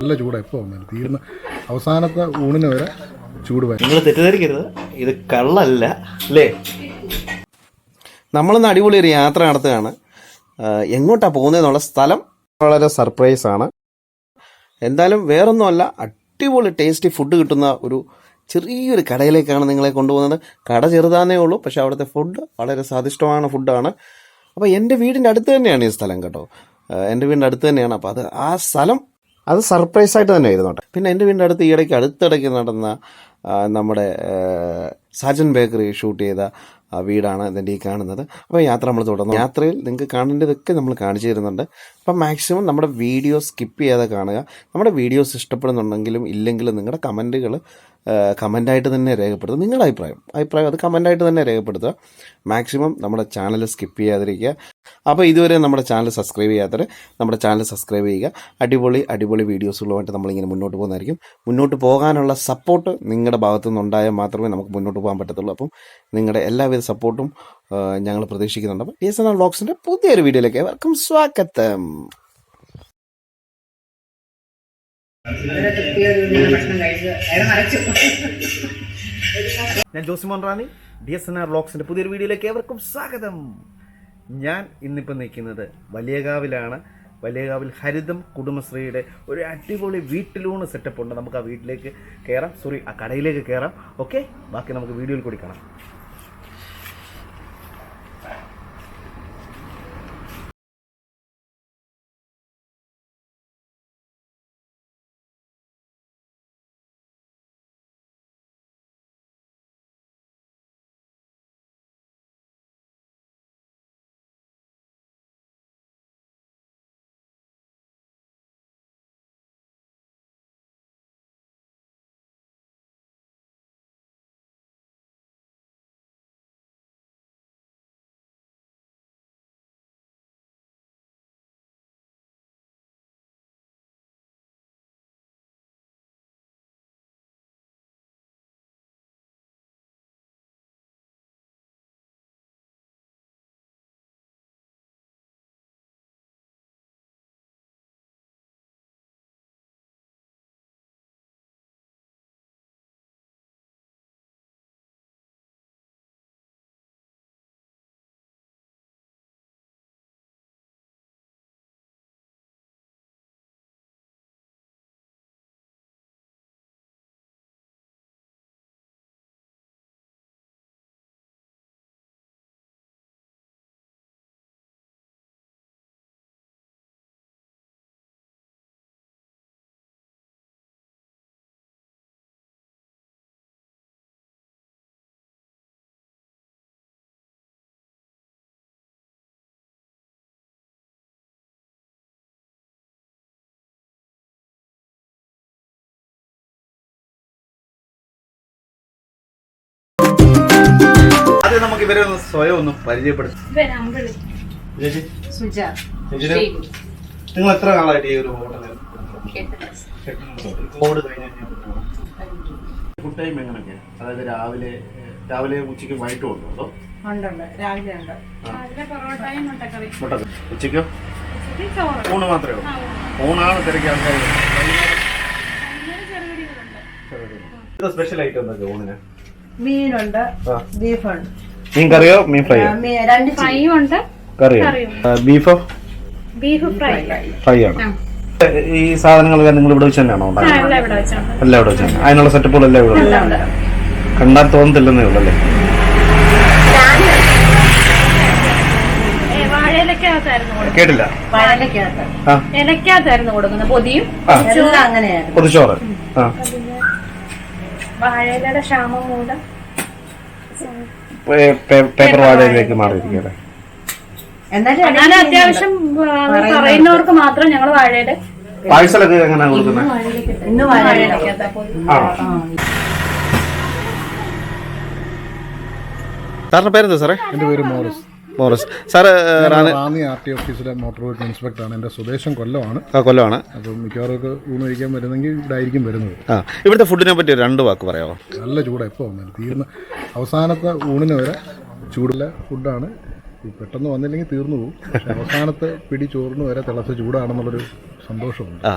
നല്ല ചൂടാ എപ്പോൾ വന്നാലും തീർന്ന. അവസാനത്തെ ഊണിന് വരെ ചൂട് വരും. നിങ്ങൾ തെറ്റിദ്ധരിക്കരുത്. ഇത് കള്ളല്ല അല്ലേ? നമ്മളിന്ന് അടിപൊളി ഒരു യാത്ര നടത്തുകയാണ്. എങ്ങോട്ടാണ് എങ്ങോട്ടാ പോകുന്നതെന്നുള്ള സ്ഥലം വളരെ സർപ്രൈസ് ആണ്. എന്തായാലും വേറൊന്നുമല്ല അടിപൊളി ടേസ്റ്റി ഫുഡ് കിട്ടുന്ന ഒരു ചെറിയൊരു കടയിലേക്കാണ് നിങ്ങളെ കൊണ്ടുപോകുന്നത്. കട ചെറുതാന്നേ ഉള്ളൂ പക്ഷെ അവിടുത്തെ ഫുഡ് വളരെ സ്വാദിഷ്ടമാണ് ഫുഡാണ് അപ്പോൾ എന്റെ വീടിന്റെ അടുത്ത് തന്നെയാണ് ഈ സ്ഥലം കേട്ടോ. എന്റെ വീടിന്റെ അടുത്ത് തന്നെയാണ്. അപ്പോൾ അത് ആ സ്ഥലം അത് സർപ്രൈസ് ആയിട്ട് തന്നെ ഇരുന്നോട്ടെ പിന്നെ എന്റെ വീടിന്റെ അടുത്ത് ഈയിടയ്ക്ക് അടുത്തിടയ്ക്ക് നടന്ന നമ്മുടെ സജൻ ബേക്കറി ഷൂട്ട് ചെയ്ത വീടാണ് ഇതിന്റെ ഈ കാണുന്നത്. അപ്പോൾ യാത്ര നമ്മൾ തുടർന്നു. യാത്രയിൽ നിങ്ങൾക്ക് കാണേണ്ടതൊക്കെ നമ്മൾ കാണിച്ചു തരുന്നുണ്ട്. അപ്പം മാക്സിമം നമ്മുടെ വീഡിയോ സ്കിപ്പ് ചെയ്യാതെ കാണുക. നമ്മുടെ വീഡിയോസ് ഇഷ്ടപ്പെടുന്നുണ്ടെങ്കിലും ഇല്ലെങ്കിലും നിങ്ങളുടെ കമന്റുകൾ കമന്റായിട്ട് തന്നെ രേഖപ്പെടുത്തുക. നിങ്ങളുടെ അഭിപ്രായം. അഭിപ്രായം അത് കമന്റായിട്ട് തന്നെ രേഖപ്പെടുത്തുക. മാക്സിമം നമ്മുടെ ചാനൽ സ്കിപ്പ് ചെയ്യാതിരിക്കുക. അപ്പോൾ ഇതുവരെ നമ്മുടെ ചാനൽ സബ്സ്ക്രൈബ് ചെയ്യാത്തവർ നമ്മുടെ ചാനൽ സബ്സ്ക്രൈബ് ചെയ്യുക. അടിപൊളി അടിപൊളി വീഡിയോസുകളുമായിട്ട് നമ്മളിങ്ങനെ മുന്നോട്ട് പോകുന്നതായിരിക്കും. മുന്നോട്ട് പോകാനുള്ള സപ്പോർട്ട് നിങ്ങളുടെ ഭാഗത്തു നിന്നുണ്ടായാൽ മാത്രമേ നമുക്ക് മുന്നോട്ട് പോകാൻ പറ്റത്തുള്ളൂ. അപ്പം നിങ്ങളുടെ എല്ലാവിധ സപ്പോർട്ടും ഞങ്ങൾ പ്രതീക്ഷിക്കുന്നുണ്ട്. അപ്പം എസ് എൻ ആർ വ്ളോഗ്സിന്റെ പുതിയൊരു വീഡിയോയിലേക്ക് ഏവർക്കും സ്വാഗതം. ഞാൻ Josimon Rani. D S N R ബ്ലോഗ്സിന്റെ പുതിയൊരു വീഡിയോയിലേക്ക് ഏവർക്കും സ്വാഗതം. ഞാൻ ഇന്നിപ്പോൾ നിൽക്കുന്നത് വലിയകാവിലാണ്. വലിയകാവിൽ ഹരിതം കുടുംബശ്രീയുടെ ഒരു അടിപൊളി വീട്ടിലൂണ് സെറ്റപ്പ് ഉണ്ട്. നമുക്ക് ആ വീട്ടിലേക്ക് കയറാം. സോറി ആ കടയിലേക്ക് കയറാം. ഓക്കെ ബാക്കി നമുക്ക് വീഡിയോയിൽ കൂടി കാണാം. ആദ്യം നമുക്ക് ഇവരെ ഒന്ന് സ്വയം ഒന്ന് പരിചയപ്പെടുത്താം. നിങ്ങൾ എത്ര നാളായിട്ട് ഈ ഒരു ഹോട്ടലിൽ കോവിഡ് ഫുഡ് ടൈം എങ്ങനെയൊക്കെയാണ് അതായത് രാവിലെ രാവിലെ ഉച്ചയ്ക്ക് വൈകിട്ടും ഉണ്ടോ അതോ? ഉച്ചയ്ക്കോ? ഊണ് മാത്രമേ ഉള്ളൂ. ഊണാണ് തിരക്കി ആൾക്കാർ സ്പെഷ്യൽ ഐറ്റം എന്തൊക്കെ ഊണിന്? മീനുണ്ട്. ബീഫുണ്ട്. മീൻ കറിയോ മീൻ ഫ്രൈ രണ്ട് ഫ്രൈയും ഉണ്ട്. കറിയോ? ബീഫോ? Beef fry. ഫ്രൈ. ആണ് ഈ സാധനങ്ങളൊക്കെ നിങ്ങൾ ഇവിടെ വെച്ച് തന്നെയാണോ എല്ലാം ഇവിടെ വെച്ചാണ് അതിനുള്ള സെറ്റപ്പുകളെല്ലാം ഇവിടെ കണ്ടാൽ തോന്നത്തില്ലെന്നേ ഉള്ളൂ അല്ലേ? കൊടുക്കുന്നത്. കേട്ടില്ല. ഇലക്കകത്തായിരുന്നു കൊടുക്കുന്നത്. പൊതിയും പൊതിച്ചോറ്. ആ. വാഴയിലയുടെ ക്ഷാമം മൂലം പേ- പേ- പേപ്പർ വാഴയിലേക്ക് മാറിയിരിക്കുകയല്ലേ? എന്നാലും ഞാൻ അത്യാവശ്യം പറയുന്നവർക്ക് മാത്രം ഞങ്ങൾ വാഴയുടെ പാഴ്സലൊക്കെ എങ്ങനെയാണ് കൊടുക്കുന്നത് ഇന്ന് ആ. സാറിന്റെ പേരെന്താ സാറേ? എന്റെ പേര് Morris. Morris. Sir Rani Ranni R T ഓഫീസിലെ മോട്ടോർ വെഹിക്കിൾ ഇൻസ്പെക്ടറാണ്. എന്റെ സ്വദേശം കൊല്ലമാണ്. കൊല്ലമാണ്. അപ്പം മിക്കവാറും ഊണ് കഴിക്കാൻ വരുന്നെങ്കിൽ ഇവിടെ ആയിരിക്കും വരുന്നത്. ആ ഇവിടുത്തെ ഫുഡിനെ പറ്റി രണ്ട് വാക്ക് പറയാമോ നല്ല ചൂടാ എപ്പോൾ വന്നാലും തീർന്ന അവസാനത്തെ ഊണിന് വരെ ചൂടുള്ള ഫുഡാണ്. പെട്ടെന്ന് വന്നില്ലെങ്കിൽ തീർന്നു പോകും. അവസാനത്തെ പിടി ചോറിന് വരെ തിളച്ച ചൂടാണെന്നുള്ളൊരു സന്തോഷമുണ്ട്. ആ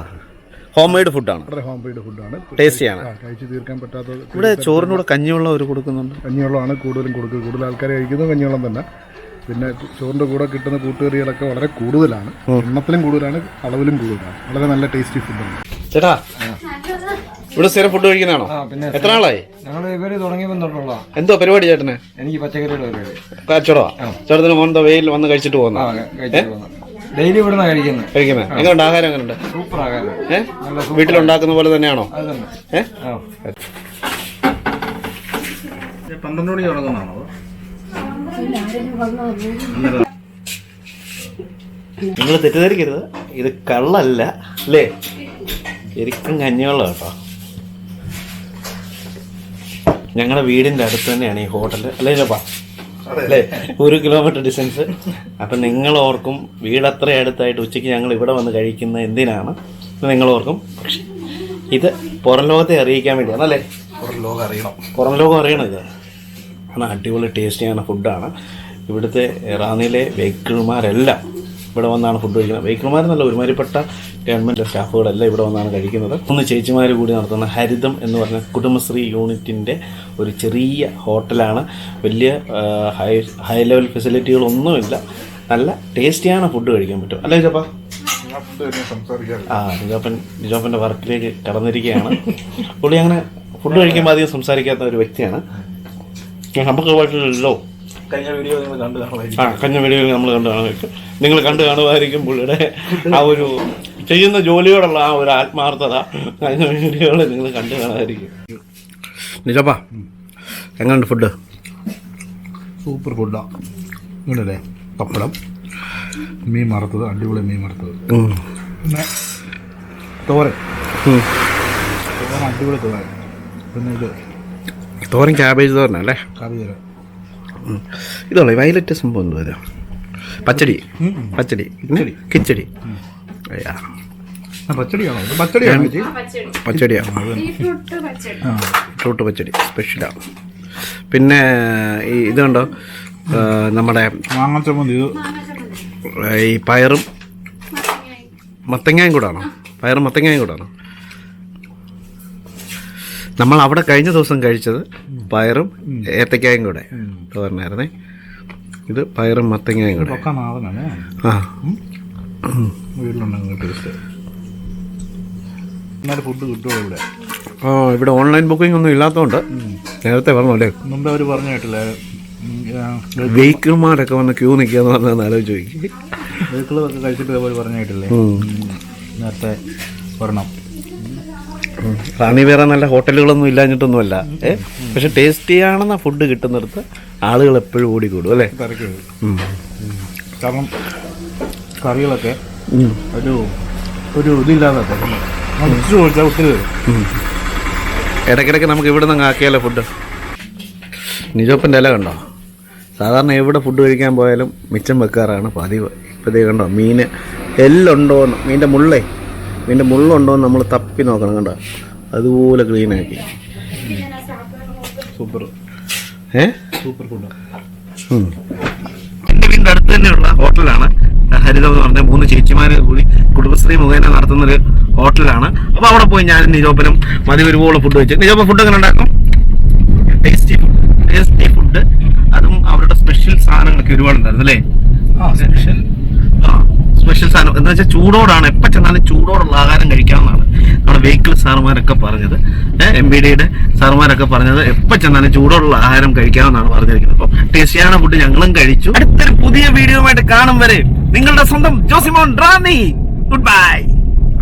ഹോം മെയ്ഡ് ഫുഡാണ്. ഹോം മെയ്ഡ് ഫുഡാണ്. ടേസ്റ്റിയാണ്. കഴിച്ച് തീർക്കാൻ പറ്റാത്ത ഇവിടെ ചോറിനൂടെ കഞ്ഞിവെള്ളം അവർ കൊടുക്കുന്നുണ്ട്. കഞ്ഞിവെള്ളമാണ് കൂടുതലും കൊടുക്കുക. കൂടുതൽ ആൾക്കാർ കഴിക്കുന്നത് കഞ്ഞിവെള്ളം തന്നെ. പിന്നെ ചോറിന്റെ കൂടെ കിട്ടുന്ന കൂട്ടുകറികളൊക്കെ വളരെ കൂടുതലാണ്. എണ്ണത്തിലും കൂടുതലാണ് അളവിലും കൂടുതലാണ്. വളരെ നല്ല ടേസ്റ്റി ഫുഡാണ് ചേട്ടാ ഇവിടെ സ്ഥിരം ഫുഡ് കഴിക്കുന്നതാണോ? എത്ര നാളായി? ഞങ്ങൾ ഇവർ തുടങ്ങി തൊട്ടുള്ള എന്തോ പരിപാടി ചേട്ടന്? എനിക്ക് പച്ചക്കറിയുടെ പരിപാടി. കച്ചവടമാ ചേട്ടത്തിന് മോൻ വെയിൽ വന്ന് കഴിച്ചിട്ട് പോകുന്ന ഡെയിലി ഇവിടുന്ന് കഴിക്കുന്നത് കഴിക്കുന്നത് എങ്ങനെയുണ്ട് ആഹാരം എങ്ങനെയുണ്ട് സൂപ്പർ ആഹാരം. ഏഹ് വീട്ടിലുണ്ടാക്കുന്ന പോലെ തന്നെയാണോ? അത് തന്നെ. ഏഹ് ആ. പന്ത്രണ്ട് മണി തുടങ്ങുന്നതാണോ നിങ്ങൾ തെറ്റിദ്ധരിക്കരുത്. ഇത് കള്ളല്ല അല്ലേ? ശരിക്കും കഞ്ഞിവെള്ളം കേട്ടോ ഞങ്ങളുടെ വീടിന്റെ അടുത്ത് തന്നെയാണ് ഈ ഹോട്ടൽ അല്ലേ ചോപ്പാ അല്ലേ? ഒരു കിലോമീറ്റർ ഡിസ്റ്റൻസ് അപ്പം നിങ്ങൾ ഓർക്കും വീട് അത്ര അടുത്തായിട്ട് ഉച്ചയ്ക്ക് ഞങ്ങൾ ഇവിടെ വന്ന് കഴിക്കുന്ന എന്തിനാണ്? നിങ്ങൾ ഓർക്കും പക്ഷെ ഇത് പുറം ലോകത്തെ അറിയിക്കാൻ വേണ്ടിയാണ് അല്ലേ? പുറം ലോകം അറിയണം. പുറം ലോകം അറിയണം ഇത്. ആണ്. അടിപൊളി ടേസ്റ്റിയാണ് ഫുഡാണ് ഇവിടുത്തെ ഇറാനിലെ വെഹിക്കിൾമാരെല്ലാം ഇവിടെ വന്നാണ് ഫുഡ് കഴിക്കുന്നത്. വെഹിക്കിൾമാരെന്നല്ല ഒരുമാതിരിപ്പെട്ട ഗവൺമെന്റ് സ്റ്റാഫുകളെല്ലാം ഇവിടെ വന്നാണ് കഴിക്കുന്നത്. ഒന്ന് ചേച്ചിമാർ കൂടി നടത്തുന്ന ഹരിതം എന്ന് പറഞ്ഞ കുടുംബശ്രീ യൂണിറ്റിന്റെ ഒരു ചെറിയ ഹോട്ടലാണ്. വലിയ ഹൈ ഹൈ ലെവൽ ഫെസിലിറ്റികളൊന്നുമില്ല നല്ല ടേസ്റ്റിയാണ് ഫുഡ് കഴിക്കാൻ പറ്റും. അല്ലേ ചപ്പാ ആ നിജോപ്പൻ നിജോപ്പന്റെ വർക്കിലേക്ക് കടന്നിരിക്കുകയാണ്. പുള്ളി അങ്ങനെ ഫുഡ് കഴിക്കുമ്പോൾ അധികം സംസാരിക്കാത്ത ഒരു വ്യക്തിയാണ്. ഞാൻ നമുക്ക് കുഴപ്പമില്ലല്ലോ കഴിഞ്ഞ വീഡിയോ നിങ്ങൾ കണ്ടു കാണുമായിരിക്കും. ആ കഴിഞ്ഞ വീഡിയോയിൽ നമ്മൾ കണ്ടു കാണുമായിരിക്കും നിങ്ങൾ കണ്ടു കാണുമായിരിക്കും പുള്ളിയുടെ ആ ഒരു ചെയ്യുന്ന ജോലിയോടുള്ള ആ ഒരു ആത്മാർത്ഥത കഴിഞ്ഞ വീഡിയോയിൽ നിങ്ങൾ കണ്ടു കാണുമായിരിക്കും. നിജപ്പാ എങ്ങനെയുണ്ട് ഫുഡ് സൂപ്പർ ഫുഡാണ് ഇങ്ങനല്ലേ? പപ്പടം മീൻ വറുത്തത് അടിപൊളി മീൻ വറുത്തത്. പിന്നെ തോരൻ. തോരൻ അടിപൊളി തോരൻ. പിന്നെ ഇത് തോരൻ ക്യാബേജ് തോരനല്ലേ ഇതല്ലേ വയലറ്റ് സംഭവം എന്ത് വരാം? പച്ചടി. പച്ചടി. കിച്ചടി. അയ്യാ. പച്ചടിയാണോ? പച്ചടി. ഫ്രൂട്ട് പച്ചടി. സ്പെഷ്യലാണ് പിന്നെ ഈ ഇതുണ്ടോ? നമ്മുടെ ഈ പയറും മത്തങ്ങായും കൂടാണോ? പയറും മത്തങ്ങായും കൂടാണോ? നമ്മൾ അവിടെ കഴിഞ്ഞ ദിവസം കഴിച്ചത് പയറും ഏത്തക്കായും കൂടെ പറഞ്ഞായിരുന്നേ. ഇത് പയറും മത്തങ്ങായും കൂടെ. ആ. ഫുഡ് കിട്ടുമോ ഇവിടെ? ആ ഇവിടെ ഓൺലൈൻ ബുക്കിംഗ് ഒന്നും ഇല്ലാത്തതുകൊണ്ട് നേരത്തെ പറഞ്ഞു അല്ലേ മുമ്പേ അവർ പറഞ്ഞു കേട്ടില്ല? വെഹിക്കിൾമാരൊക്കെ വന്ന് ക്യൂ നിൽക്കാന്ന് പറഞ്ഞാൽ ആലോചിച്ച് വെഹിക്കിളൊക്കെ കഴിച്ചിട്ട് ഇതേപോലെ പറഞ്ഞു കേട്ടില്ലേ? നേരത്തെ വരണം. റാണി വേറെ നല്ല ഹോട്ടലുകളൊന്നും ഇല്ലാഞ്ഞിട്ടൊന്നുമല്ല. ഏ? പക്ഷെ ടേസ്റ്റിയാണെന്ന ഫുഡ് കിട്ടുന്നിടത്ത് ആളുകൾ എപ്പോഴും ഓടിക്കൂടും അല്ലേ. കാരണം കറികളൊക്കെ. ഒരു ഒരു ഇതില്ലാതെ ചോദിച്ചാൽ ഒത്തിരി. ഇടയ്ക്കിടയ്ക്ക് നമുക്ക് ഇവിടെ നിന്ന് ആക്കിയാലോ ഫുഡ് നിജോപ്പന്റെ ഇല കണ്ടോ? സാധാരണ എവിടെ ഫുഡ് കഴിക്കാൻ പോയാലും മിച്ചം വെക്കാറാണ് പതിവ്. ഇപ്പോഴത്തേക്ക് കണ്ടോ മീൻ എല്ലുണ്ടോന്ന് മീന്റെ മുള്ളേ. മീന്റെ മുള്ളുണ്ടോ നമ്മൾ തപ്പി നോക്കണം കണ്ട? അതുപോലെ ക്ലീൻ ആക്കി. സൂപ്പർ. ഏ? സൂപ്പർ ഫുഡ് ഉം. എന്റെ വീടിന്റെ അടുത്ത് തന്നെയുള്ള ഹോട്ടലാണ്. ഹരിതം എന്ന് പറഞ്ഞ മൂന്ന് ചേച്ചിമാര് കൂടി കുടുംബശ്രീ മുഖേന നടത്തുന്ന ഒരു ഹോട്ടലാണ്. അപ്പൊ അവിടെ പോയി ഞാൻ നിരോപനം മതി ഒരുപോലെ ഫുഡ് വെച്ച്. നിരോപ ഫുഡ് എങ്ങനെ ഉണ്ടാക്കും? ടേസ്റ്റി ഫുഡ് ടേസ്റ്റി ഫുഡ് അതും അവരുടെ സ്പെഷ്യൽ സാധനങ്ങളൊക്കെ ഒരുപാടുണ്ടായിരുന്നു അല്ലേ? സ്പെഷ്യൽ സ്പെഷ്യൽ സാധനം. എന്ന് വെച്ചാൽ ചൂടോടാണ്. എപ്പോൾ ചെന്നാലും ചൂടോടുള്ള ആഹാരം കഴിക്കാവുന്നതാണ്. നമ്മുടെ വെഹിക്കിൾ സാറുമാരൊക്കെ പറഞ്ഞത്. എം ബി ഡിയുടെ സാറുമാരൊക്കെ പറഞ്ഞത് എപ്പോൾ ചെന്നാലും ചൂടോടുള്ള ആഹാരം കഴിക്കാമെന്നാണ് പറഞ്ഞിരിക്കുന്നത്. അപ്പം ടേസ്റ്റിയാണ് ഫുഡ് ഞങ്ങളും കഴിച്ചു. അടുത്തൊരു പുതിയ വീഡിയോ ആയിട്ട് കാണും വരെ നിങ്ങളുടെ സ്വന്തം ജോസിമോൻ ഡ്രാമി ഗുഡ് ബൈ